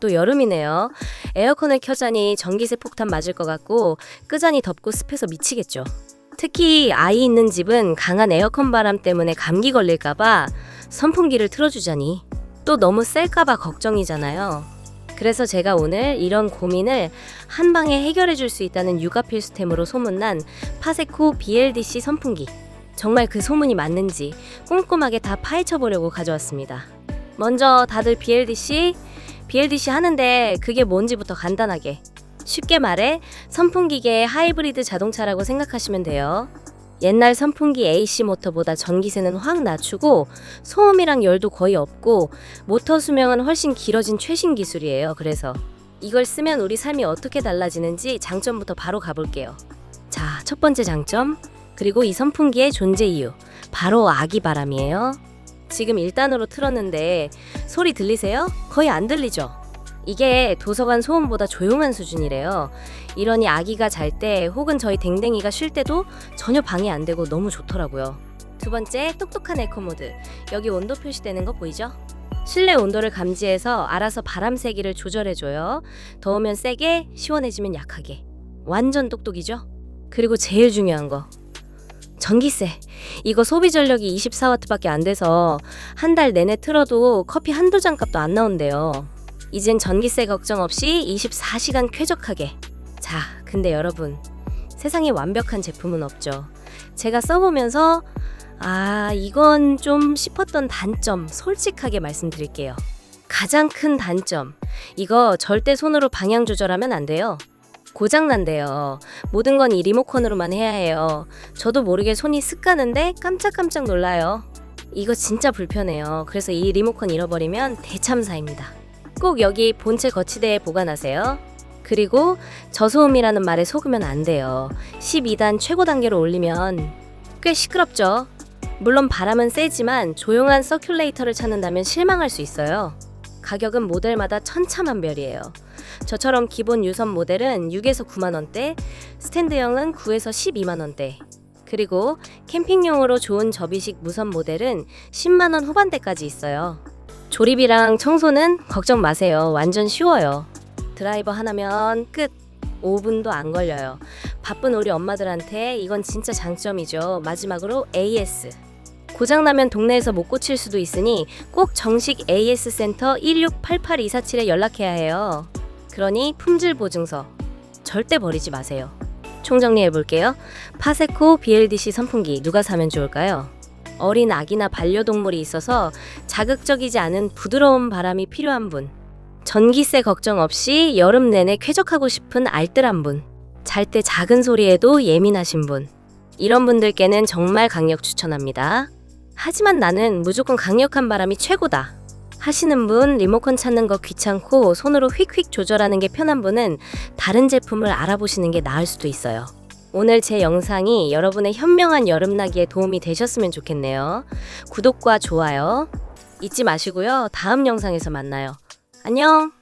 또 여름이네요. 에어컨을 켜자니 전기세 폭탄 맞을 것 같고 끄자니 덥고 습해서 미치겠죠. 특히 아이 있는 집은 강한 에어컨 바람 때문에 감기 걸릴까봐 선풍기를 틀어주자니 또 너무 셀까봐 걱정이잖아요. 그래서 제가 오늘 이런 고민을 한 방에 해결해 줄 수 있다는 육아 필수템으로 소문난 파세코 BLDC 선풍기. 정말 그 소문이 맞는지 꼼꼼하게 다 파헤쳐 보려고 가져왔습니다. 먼저 다들 BLDC, BLDC 하는데 그게 뭔지부터 간단하게. 쉽게 말해 선풍기계의 하이브리드 자동차라고 생각하시면 돼요. 옛날 선풍기 AC 모터보다 전기세는 확 낮추고 소음이랑 열도 거의 없고 모터 수명은 훨씬 길어진 최신 기술이에요. 그래서 이걸 쓰면 우리 삶이 어떻게 달라지는지 장점부터 바로 가볼게요. 자, 첫 번째 장점. 그리고 이 선풍기의 존재 이유. 바로 아기 바람이에요. 지금 1단으로 틀었는데 소리 들리세요? 거의 안 들리죠? 이게 도서관 소음보다 조용한 수준이래요. 이러니 아기가 잘 때 혹은 저희 댕댕이가 쉴 때도 전혀 방해 안 되고 너무 좋더라고요. 두 번째, 똑똑한 에코 모드. 여기 온도 표시되는 거 보이죠? 실내 온도를 감지해서 알아서 바람 세기를 조절해줘요. 더우면 세게, 시원해지면 약하게. 완전 똑똑이죠? 그리고 제일 중요한 거. 전기세. 이거 소비 전력이 24와트밖에 안 돼서 한 달 내내 틀어도 커피 한두 잔 값도 안 나온대요. 이젠 전기세 걱정 없이 24시간 쾌적하게. 자, 근데 여러분. 세상에 완벽한 제품은 없죠. 제가 써보면서 아, 이건 좀 싶었던 단점 솔직하게 말씀드릴게요. 가장 큰 단점. 이거 절대 손으로 방향 조절하면 안 돼요. 고장난대요. 모든 건 이 리모컨으로만 해야 해요. 저도 모르게 손이 쓱 가는데 깜짝깜짝 놀라요. 이거 진짜 불편해요. 그래서 이 리모컨 잃어버리면 대참사입니다. 꼭 여기 본체 거치대에 보관하세요. 그리고 저소음이라는 말에 속으면 안 돼요. 12단 최고 단계로 올리면 꽤 시끄럽죠. 물론 바람은 세지만 조용한 서큘레이터를 찾는다면 실망할 수 있어요. 가격은 모델마다 천차만별이에요. 저처럼 기본 유선 모델은 6에서 9만 원대, 스탠드형은 9에서 12만 원대. 그리고 캠핑용으로 좋은 접이식 무선 모델은 10만 원 후반대까지 있어요. 조립이랑 청소는 걱정 마세요. 완전 쉬워요. 드라이버 하나면 끝. 5분도 안 걸려요. 바쁜 우리 엄마들한테 이건 진짜 장점이죠. 마지막으로 AS. 고장나면 동네에서 못 고칠 수도 있으니 꼭 정식 AS 센터 1688247에 연락해야 해요. 그러니 품질 보증서 절대 버리지 마세요. 총정리해 볼게요. 파세코 BLDC 선풍기 누가 사면 좋을까요? 어린 아기나 반려동물이 있어서 자극적이지 않은 부드러운 바람이 필요한 분. 전기세 걱정 없이 여름 내내 쾌적하고 싶은 알뜰한 분. 잘 때 작은 소리에도 예민하신 분. 이런 분들께는 정말 강력 추천합니다. 하지만 나는 무조건 강력한 바람이 최고다. 하시는 분 리모컨 찾는 거 귀찮고 손으로 휙휙 조절하는 게 편한 분은 다른 제품을 알아보시는 게 나을 수도 있어요. 오늘 제 영상이 여러분의 현명한 여름나기에 도움이 되셨으면 좋겠네요. 구독과 좋아요 잊지 마시고요. 다음 영상에서 만나요. 안녕!